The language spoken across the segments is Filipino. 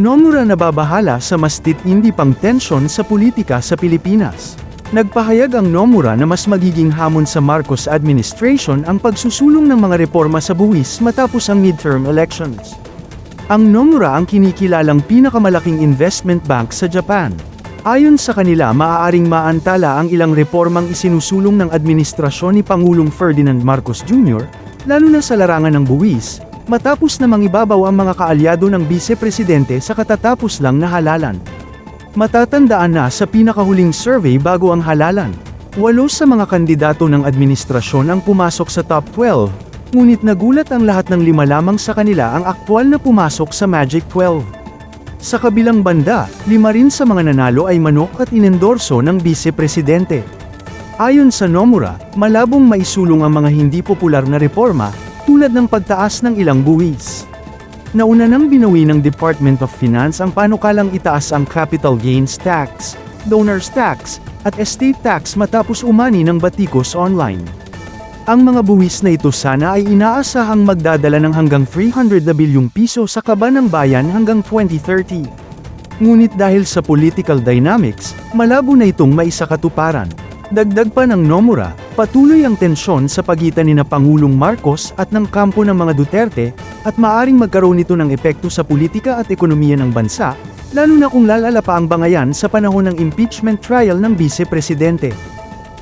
Nomura nababahala sa mas titindi pang tensyon sa politika sa Pilipinas. Nagpahayag ang Nomura na mas magiging hamon sa Marcos administration ang pagsusulong ng mga reforma sa buwis matapos ang midterm elections. Ang Nomura ang kinikilalang pinakamalaking investment bank sa Japan. Ayon sa kanila maaaring maantala ang ilang reformang isinusulong ng administrasyon ni Pangulong Ferdinand Marcos Jr., lalo na sa larangan ng buwis, matapos na mangibabaw ang mga kaalyado ng vice-presidente sa katatapos lang na halalan. Matatandaan na sa pinakahuling survey bago ang halalan. Walo sa mga kandidato ng administrasyon ang pumasok sa top 12, ngunit nagulat ang lahat ng lima lamang sa kanila ang aktwal na pumasok sa Magic 12. Sa kabilang banda, lima rin sa mga nanalo ay manok at inendorso ng vice-presidente. Ayon sa Nomura, malabong maisulong ang mga hindi popular na reforma, tulad ng pagtaas ng ilang buwis. Nauna nang binawi ng Department of Finance ang panukalang itaas ang capital gains tax, donors tax, at estate tax matapos umani ng batikos online. Ang mga buwis na ito sana ay inaasahang magdadala ng hanggang 300 na bilyong piso sa kaba ng bayan hanggang 2030. Ngunit dahil sa political dynamics, malabo na itong maisakatuparan. Dagdag pa ng Nomura, patuloy ang tensyon sa pagitan ni na Pangulong Marcos at ng kampo ng mga Duterte, at maaring magkaroon ito ng epekto sa politika at ekonomiya ng bansa, lalo na kung lalala pa ang bangayan sa panahon ng impeachment trial ng vice-presidente.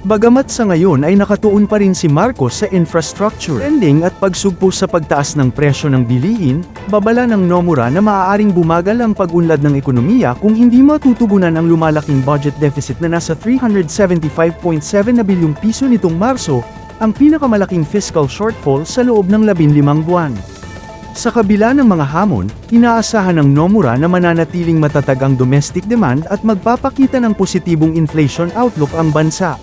Bagamat sa ngayon ay nakatuon pa rin si Marcos sa infrastructure spending at pagsugpo sa pagtaas ng presyo ng bilihin, babala ng Nomura na maaaring bumagal ang pag-unlad ng ekonomiya kung hindi matutugunan ang lumalaking budget deficit na nasa 375.7 na bilyong piso nitong Marso, ang pinakamalaking fiscal shortfall sa loob ng 15 buwan. Sa kabila ng mga hamon, inaasahan ng Nomura na mananatiling matatag ang domestic demand at magpapakita ng positibong inflation outlook ang bansa.